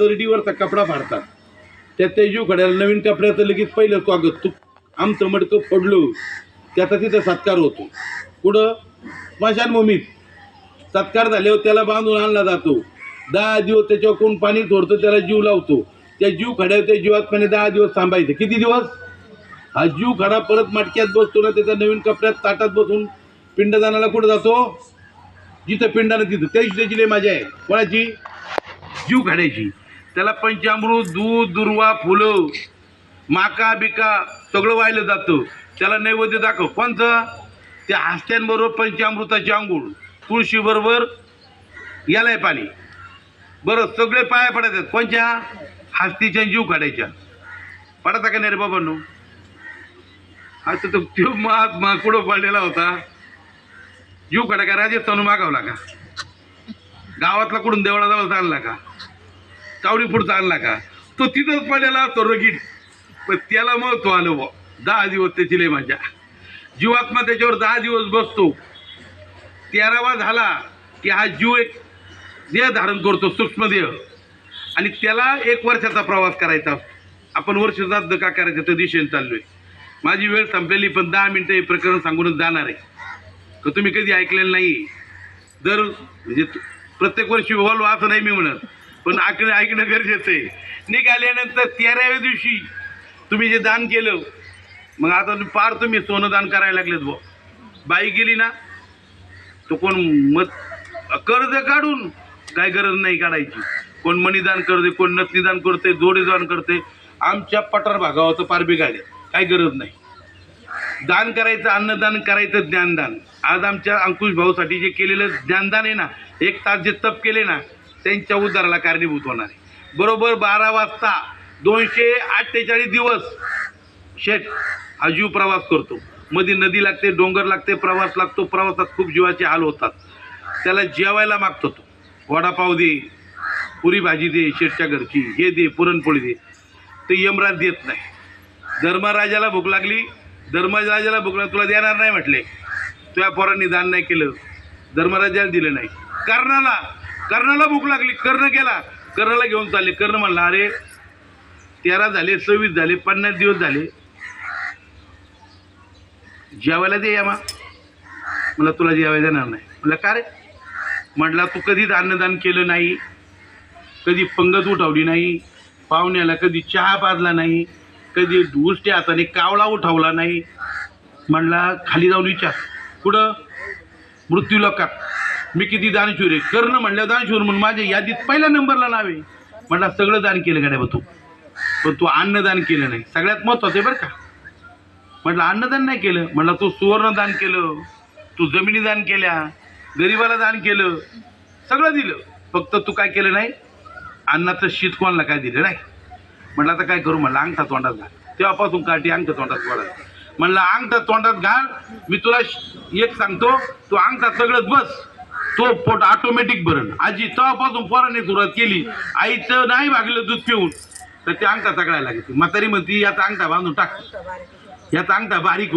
तरडीवरचा कपडा फाडतात. त्या जीव खड्याला नवीन कपड्याचं लगेच पहिलं स्वागत. तू आमचं मडकं फोडलो. त्याचा तिथं सत्कार होतो. पुढं स्मशानभूमीत सत्कार झाल्यावर त्याला बांधून आणला जातो. दहा दिवस त्याच्यावर कोण पाणी सोडतो त्याला जीव लावतो. त्या जीव खड्यावर त्या जीवात पाणी दहा दिवस थांबायचं. किती दिवस? हा जीव खडा परत मटक्यात बसतो ना त्याच्या नवीन कपड्यात ताटात बसून पिंडदानाला कुठं जातो? जिथं पिंडानं तिथं. त्याची त्याची लय मजा आहे. कोणाची? जीव काढायची त्याला पंचामृत दूध दुर्वा फुलं माका बिका सगळं वाहिलं जातं. त्याला नैवेद्य दाखव. कोणतं? त्या हस्त्यांबरोबर पंचामृताची आंघोळ. तुळशीबरोबर यालाय पाणी. बरं सगळे पाया पडायचे कोणच्या? हस्तीच्या जीव काढायच्या. पडायचा का नाही रे बाबांनो? आता तो त्यो महात्मा कुठं पडलेला होता? जीव काढा का? राजस्थानून मागावला का गावातला कुठून देवळाजवळ आणला का? कावडी पुढचा आणला का? तो तिथंच पडलेला तो रगीट पण त्याला महत्त्व आलं बुवा. दहा दिवस त्याची लय माझ्या जीवात्मा त्याच्यावर दहा दिवस बसतो. तेरावा झाला की हा जीव एक देह धारण करतो सूक्ष्मदेह आणि त्याला एक वर्षाचा प्रवास करायचा आपण वर्ष जात का करायचं त्या दिशेने चाललोय. माझी वेळ संपलेली पण दहा मिनटं हे प्रकरण सांगूनच जाणार आहे. का तुम्ही कधी ऐकलेलं नाही दर म्हणजे प्रत्येक वर्षी बोलव असं नाही मी म्हणत. पण ऐकणं ऐकणं गरजेचं आहे. निघाल्यानंतर तेराव्या दिवशी तुम्ही जे दान केलं मग आता तुम्ही पार तुम्ही सोनं दान करायला लागलेत बुवा. बाई गेली ना तो कोण मत कर्ज काढून काय गरज नाही काढायची. कोण मणीदान करते कोण नथनीदान करते जोडीदान करते आमच्या पठार भागावर पारबी पार बिघाडे काय गरज नाही. दान करायचं अन्नदान करायचं ज्ञानदान. आज आमच्या अंकुश भाऊसाठी जे केलेलं ज्ञानदान आहे ना एक तास जे तप केले ना त्यांच्या उद्धाराला कारणीभूत होणार आहे. बरोबर बारा वाजता दोनशे अठ्ठेचाळीस दिवस शेठ हा जीव प्रवास करतो. मध्ये नदी लागते डोंगर लागते प्रवास लागतो प्रवासात खूप जीवाचे हाल होतात. त्याला जेवायला मागतो तो. वडापाव दे पुरी भाजी दे शेठच्या घरची हे दे पुरणपोळी दे. ते यमराज देत नाही. धर्मराजाला भूक लागली धर्मराजाला भूक लागली तुला देणार नाही म्हटले. तुझ्या पोरांनी दान नाही केलं धर्मराजाला दिलं नाही. कारणाला कर्णाला भूक लागली कर्ण गेला. कर्णाला घेऊन चालले. कर्ण म्हणला अरे तेरा झाले सव्वीस झाले पन्नास दिवस झाले. जेवायला दे यामा. मला तुला जेवायला देणार नाही. म्हटलं का रे? म्हटला तू कधीच अन्नदान केलं नाही. कधी पंगत उठवली नाही. पाहुण्याला कधी चहा पाजला नाही. कधी उष्ट्या हाताने कावळा उठवला नाही. म्हणला खाली जाऊन विचार. कुठं? मृत्यू लोकात मी किती दानशूर आहे? कर्ण म्हणलं दानशूर म्हणून माझ्या यादीत पहिल्या नंबरला नाव आहे. म्हटलं सगळं दान केलं गाड्या तू? पण तू अन्नदान केलं नाही. सगळ्यात महत्वाचं आहे बरं का. म्हटलं अन्नदान नाही केलं. म्हटलं तू सुवर्ण दान केलं. तू जमिनी दान केल्या. गरिबाला दान केलं. सगळं दिलं. फक्त तू काय केलं नाही? अन्नाचं शीत कोणाला काय दिलं नाही? म्हटलं आता काय करू? म्हटलं अंगठा तोंडात घाल. तेव्हापासून काठी अंगठा तोंडात पडत म्हटलं अंगठा तोंडात घाल. मी तुला एक सांगतो. तू अंगठा सगळंच बस. तो पोट ऑटोमॅटिक भरण. आजी तेव्हापासून पोराने सुरुवात केली. आईचं नाही भागलं दूध पिऊन. तर ते अंगठा सगळ्याला लागते म्हातारी म्हणती याचा अंगठा बांधून टाक. याचा अंगठा बारीक